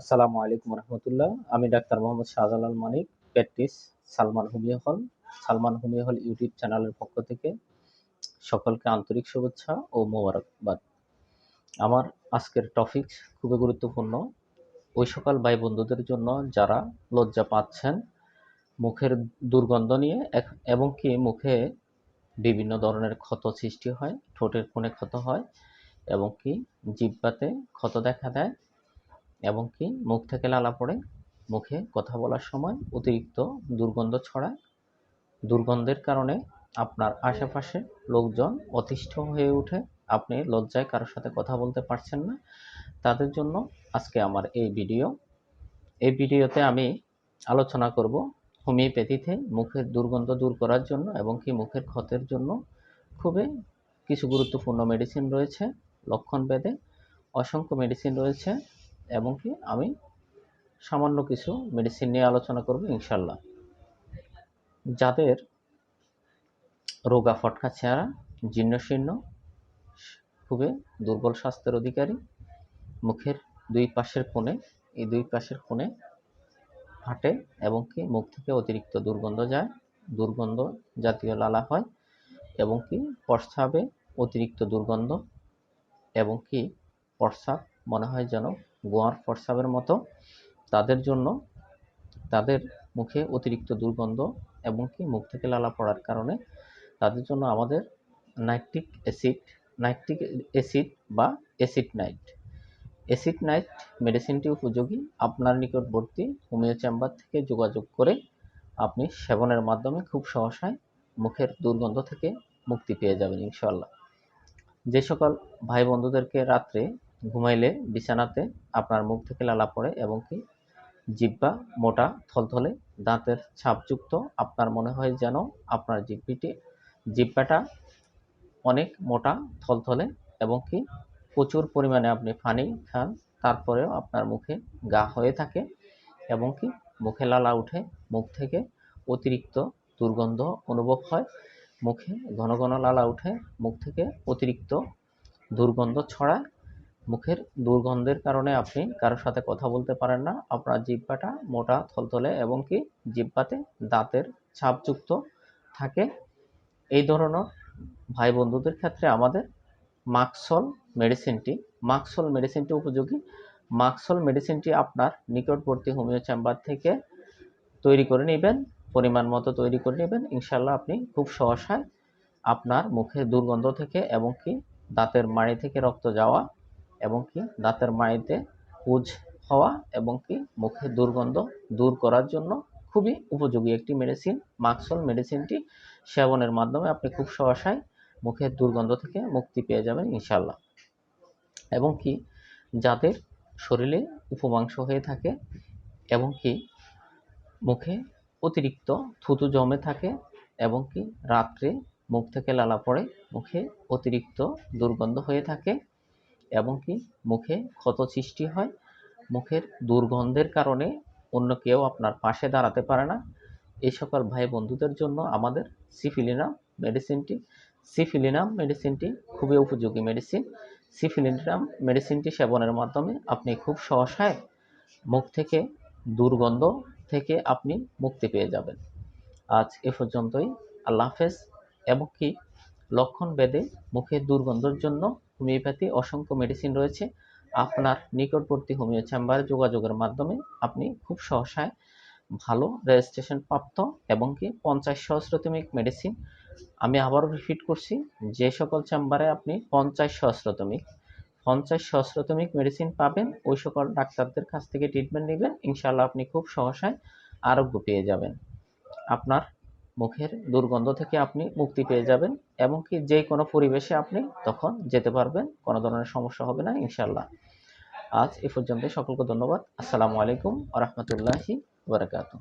আসসালামু আলাইকুম রহমতুল্লাহ। আমি doctor Mohammad Shahjalal Manik, practice Salman homeo hall. Salman homeo হল ইউটিউব চ্যানেলের পক্ষ থেকে সকলকে আন্তরিক শুভেচ্ছা ও মোবারকবাদ। আমার আজকের টপিক খুবই গুরুত্বপূর্ণ। ওই সকল ভাই বন্ধুদের জন্য যারা লজ্জা পাচ্ছেন, মুখের দুর্গন্ধ নিয়ে এবং কি মুখে বিভিন্ন ধরনের ক্ষত সৃষ্টি হয়, ঠোঁটের কোণে ক্ষত হয় এবং কি জিহ্বাতে ক্ষত দেখা দেয়। এবং কি মুখ থেকে লালা পড়ে। মুখে কথা বলার সময় অতিরিক্ত দুর্গন্ধ ছড়ায়। দুর্গন্ধের কারণে আপনার আশেপাশে লোকজন অতিষ্ঠ হয়ে ওঠে আপনি লজ্জায় কারোর সাথে কথা বলতে পারছেন না। তাদের জন্য আজকে আমার এই ভিডিও। এই ভিডিওতে আমি আলোচনা করব হোমিওপ্যাথিতে মুখের দুর্গন্ধ দূর করার জন্য এবং কি মুখের ক্ষতের জন্য খুবই কিছু গুরুত্বপূর্ণ মেডিসিন রয়েছে। লক্ষণ ভেদে অসংখ্য মেডিসিন রয়েছে। এবং কি আমি সামান্য কিছু মেডিসিন নিয়ে আলোচনা করব, ইনশাল্লাহ। যাদের রোগা ফটকা চেহারা জীর্ণশীর্ণ খুবই দুর্বল স্বাস্থ্যের অধিকারী, মুখের দুই পাশের কোণে, এই দুই পাশের কোণে ফাটে এবং কি মুখ থেকে অতিরিক্ত দুর্গন্ধ যায়, দুর্গন্ধ জাতীয় লালা হয় এবং কি প্রস্রাবে অতিরিক্ত দুর্গন্ধ এবং কি প্রস্রাব মনে হয় যেন গোয়ার প্রস্রাবের মতো। তাদের জন্য তাদের মুখে অতিরিক্ত দুর্গন্ধ এবং কি মুখ থেকে লালা পড়ার কারণে তাদের জন্য আমাদের নাইট্রিক অ্যাসিড নাইট্রিক অ্যাসিড বা অ্যাসিড নাইট। অ্যাসিড নাইট মেডিসিনটি উপযোগী। আপনার নিকটবর্তী হোমিও চেম্বার থেকে যোগাযোগ করে আপনি সেবনের মাধ্যমে খুব সহসায় মুখের দুর্গন্ধ থেকে মুক্তি পেয়ে যাবেন ইনশাল্লাহ যে সকল ভাই বন্ধুদেরকে রাত্রে ঘুমাইলে, বিছানাতে আপনার মুখ থেকে লালা পড়ে এবং কি জিব্বা মোটা, থলথলে, দাঁতের ছাপযুক্ত। আপনার মনে হয় যেন আপনার জিব্বিটি, জিব্বাটা অনেক মোটা, থলথলে এবং কি প্রচুর পরিমাণে আপনি পানি খান। তারপরেও আপনার মুখে গা হয়ে থাকে এবং কি মুখে লালা উঠে। মুখ থেকে অতিরিক্ত দুর্গন্ধ অনুভব হয়। মুখে ঘন ঘন লালা উঠে। মুখ থেকে অতিরিক্ত দুর্গন্ধ ছড়ায়। মুখের দুর্গন্ধের কারণে আপনি কারোর সাথে কথা বলতে পারেন না। আপনার জিহ্বাটা মোটা, থলথলে এবং কি জিহ্বাতে দাঁতের ছাপযুক্ত থাকে। এই ধরনের ভাই বন্ধুদের ক্ষেত্রে আমাদের মাক্সল মেডিসিনটি মাক্সল মেডিসিনটি উপযোগী। মাক্সল মেডিসিনটি আপনার নিকটবর্তী হোমিও চেম্বার থেকে তৈরি করে নেবেন, পরিমাণ মতো তৈরি করে নেবেন। ইনশাল্লাহ আপনি খুব সহসায় আপনার মুখের দুর্গন্ধ থেকে এবং কি দাঁতের মাড়ি থেকে রক্ত যাওয়া এবং কি দাঁতের মাড়িতে পুজ হওয়া এবং কি মুখের দুর্গন্ধ দূর করার জন্য খুবই উপযোগী একটি মেডিসিন মাক্সল মেডিসিনটি সেবনের মাধ্যমে আপনি খুব সহসায় মুখের দুর্গন্ধ থেকে মুক্তি পেয়ে যাবেন ইনশাল্লাহ এবং কি যাদের শরীরে উপমাংস হয়ে থাকে এবং কি মুখে অতিরিক্ত থুতু জমে থাকে এবং কি রাত্রে মুখ থেকে লালা পড়ে, মুখে অতিরিক্ত দুর্গন্ধ হয়ে থাকে এবং কি মুখে ক্ষত সৃষ্টি হয়। মুখের দুর্গন্ধের কারণে অন্য কেউ আপনার পাশে দাঁড়াতে পারে না। এই সকল ভাই বন্ধুদের জন্য আমাদের সিফিলিনাম মেডিসিনটি সিফিলিনাম মেডিসিনটি খুবই উপযোগী মেডিসিন। সিফিলিনাম মেডিসিনটি সেবনের মাধ্যমে আপনি খুব সহসায় মুখ থেকে দুর্গন্ধ থেকে আপনি মুক্তি পেয়ে যাবেন। আজ এ পর্যন্তই। আল্লাহ হাফেজ। এবং কি লক্ষণ বেদে মুখের দুর্গন্ধের জন্য হোমিওপ্যাথি অসংখ্য মেডিসিন রয়েছে। আপনার নিকটবর্তী হোমিও চেম্বারে যোগাযোগের মাধ্যমে আপনি খুব সহসায় ভালো রেজিস্ট্রেশন প্রাপ্ত এবং কি পঞ্চাশ সহস্রতমিক মেডিসিন আমি আবারও রিপিট করছি, যে সকল চেম্বারে আপনি পঞ্চাশ সহস্রতমিক পঞ্চাশ সহস্রতমিক মেডিসিন পাবেন, ওই সকল ডাক্তারদের কাছ থেকে ট্রিটমেন্ট নেবেন ইনশাল্লাহ আপনি খুব সহসায় আরোগ্য পেয়ে যাবেন। আপনার মুখের দুর্গন্ধ থেকে আপনি মুক্তি পেয়ে যাবেন এবং কি যে কোনো পরিবেশে আপনি তখন যেতে পারবেন, কোনো ধরনের সমস্যা হবে না ইনশাল্লাহ আজ এ পর্যন্ত সকলকে ধন্যবাদ। আসসালামু আলাইকুম আ রহমতুল্লাহি বারাকাতু